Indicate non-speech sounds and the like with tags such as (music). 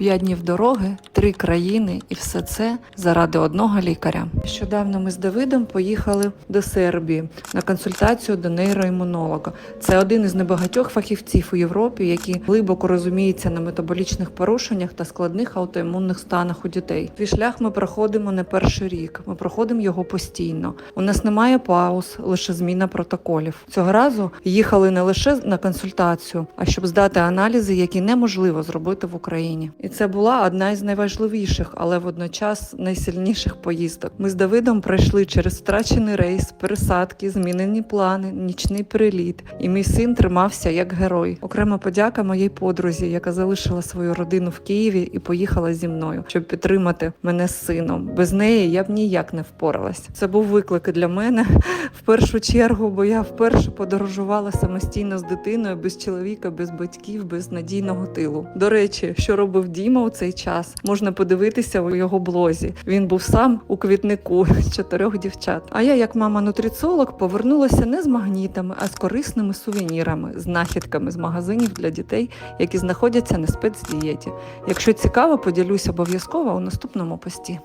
П'ять днів дороги, три країни, і все це заради одного лікаря. Нещодавно ми з Давидом поїхали до Сербії на консультацію до нейроімунолога. Це один із небагатьох фахівців у Європі, які глибоко розуміються на метаболічних порушеннях та складних аутоімунних станах у дітей. Твій шлях ми проходимо не перший рік. Ми проходимо його постійно. У нас немає пауз, лише зміна протоколів. Цього разу їхали не лише на консультацію, а щоб здати аналізи, які неможливо зробити в Україні. І це була одна із найважливіших, але водночас найсильніших поїздок. Ми з Давидом пройшли через втрачений рейс, пересадки, змінені плани, нічний переліт. І мій син тримався як герой. Окрема подяка моїй подрузі, яка залишила свою родину в Києві і поїхала зі мною, щоб підтримати мене з сином. Без неї я б ніяк не впоралась. Це був виклик для мене (laughs) в першу чергу, бо я вперше подорожувала самостійно з дитиною, без чоловіка, без батьків, без надійного тилу. До речі, що робив Діма у цей час, можна подивитися у його блозі. Він був сам у квітнику (laughs) чотирьох дівчат. А я, як мама нутриціолог, повернулася не з магнітами, а з корисними сувенірами, знахідками з магазинів для дітей, які знаходяться на спецдієті. Якщо цікаво, поділюсь обов'язково у наступному пості.